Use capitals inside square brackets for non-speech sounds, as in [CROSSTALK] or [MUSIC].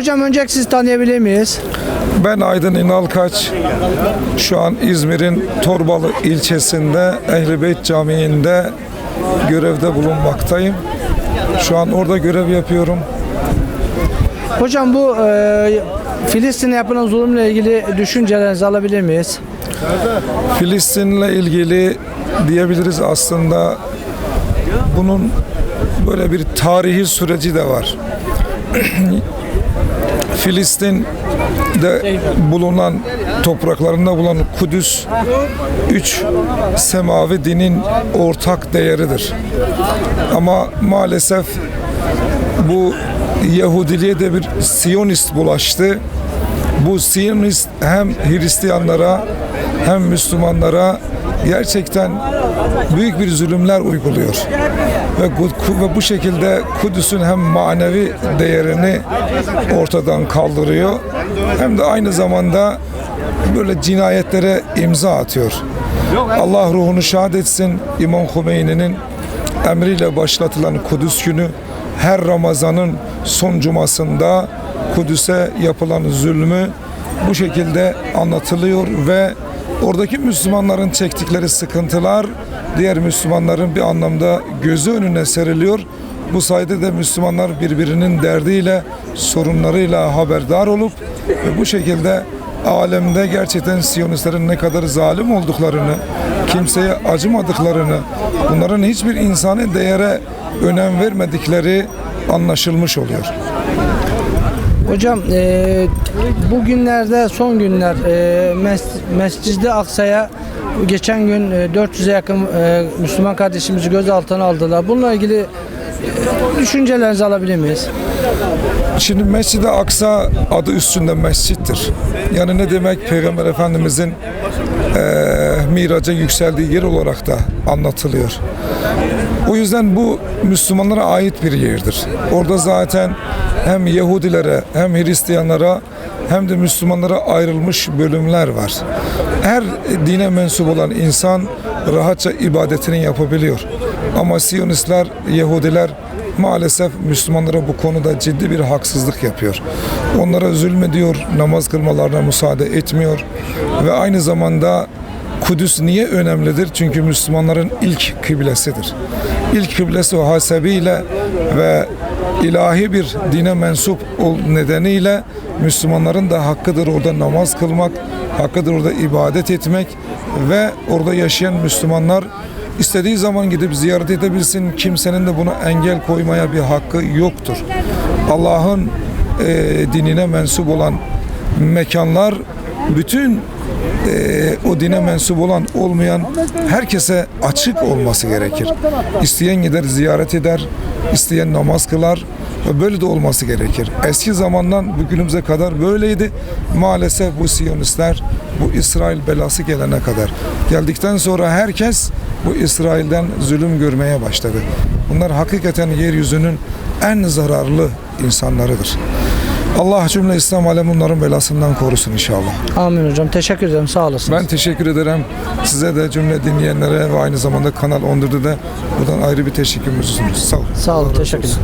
Hocam önce sizi tanıyabilir miyiz? Ben Aydın İnalkaç. Şu an İzmir'in Torbalı ilçesinde Ehl-i Camii'nde görevde bulunmaktayım. Şu an orada görev yapıyorum. Hocam bu e, Filistin'e yapılan zulümle ilgili düşüncelerinizi alabilir miyiz? Filistin'le ilgili diyebiliriz aslında bunun böyle bir tarihi süreci de var. [CLEARS THROAT] Filistin'de bulunan topraklarında bulunan Kudüs üç semavi dinin ortak değeridir. Ama maalesef bu Yahudiliğe de bir Siyonist bulaştı. Bu Siyonist hem Hristiyanlara hem Müslümanlara gerçekten büyük bir zulümler uyguluyor. Ve, bu şekilde Kudüs'ün hem manevi değerini ortadan kaldırıyor hem de aynı zamanda böyle cinayetlere imza atıyor. Allah ruhunu şad etsin İmam Hümeyni'nin emriyle başlatılan Kudüs günü her Ramazan'ın son cumasında Kudüs'e yapılan zulmü bu şekilde anlatılıyor ve oradaki Müslümanların çektikleri sıkıntılar diğer Müslümanların bir anlamda gözü önüne seriliyor. Bu sayede de Müslümanlar birbirinin derdiyle, sorunlarıyla haberdar olup ve bu şekilde alemde gerçekten Siyonistlerin ne kadar zalim olduklarını, kimseye acımadıklarını, bunların hiçbir insani değere önem vermedikleri anlaşılmış oluyor. Hocam e, bugünlerde son günler e, Mes Mescid-i Aksa'ya geçen gün e, 400'e yakın e, Müslüman kardeşimizi gözaltına aldılar. Bununla ilgili e, düşüncelerinizi alabilir miyiz? Şimdi Mescid-i Aksa adı üstünde mescittir. Yani ne demek Peygamber Efendimizin eee miraca yükseldiği yer olarak da anlatılıyor. O yüzden bu Müslümanlara ait bir yerdir. Orada zaten hem Yahudilere hem Hristiyanlara hem de Müslümanlara ayrılmış bölümler var. Her dine mensup olan insan rahatça ibadetini yapabiliyor. Ama Siyonistler, Yahudiler maalesef Müslümanlara bu konuda ciddi bir haksızlık yapıyor. Onlara zulmediyor, namaz kılmalarına müsaade etmiyor ve aynı zamanda Kudüs niye önemlidir? Çünkü Müslümanların ilk kıblesidir. İlk kıblesi o hasebiyle ve ilahi bir dine mensup nedeniyle Müslümanların da hakkıdır orada namaz kılmak, hakkıdır orada ibadet etmek ve orada yaşayan Müslümanlar istediği zaman gidip ziyaret edebilsin. Kimsenin de buna engel koymaya bir hakkı yoktur. Allah'ın e, dinine mensup olan mekanlar bütün e, o dine mensup olan olmayan herkese açık olması gerekir. İsteyen gider ziyaret eder, isteyen namaz kılar ve böyle de olması gerekir. Eski zamandan bugünümüze kadar böyleydi. Maalesef bu Siyonistler bu İsrail belası gelene kadar geldikten sonra herkes bu İsrail'den zulüm görmeye başladı. Bunlar hakikaten yeryüzünün en zararlı insanlarıdır. Allah cümle İslam alemi bunların belasından korusun inşallah. Amin hocam. Teşekkür ederim. Sağ olasınız. Ben teşekkür ederim. Size de cümle dinleyenlere ve aynı zamanda Kanal 14'de de buradan ayrı bir teşekkürümüzü sunuyoruz. Sağ olun. Sağ olun. Teşekkür ederim.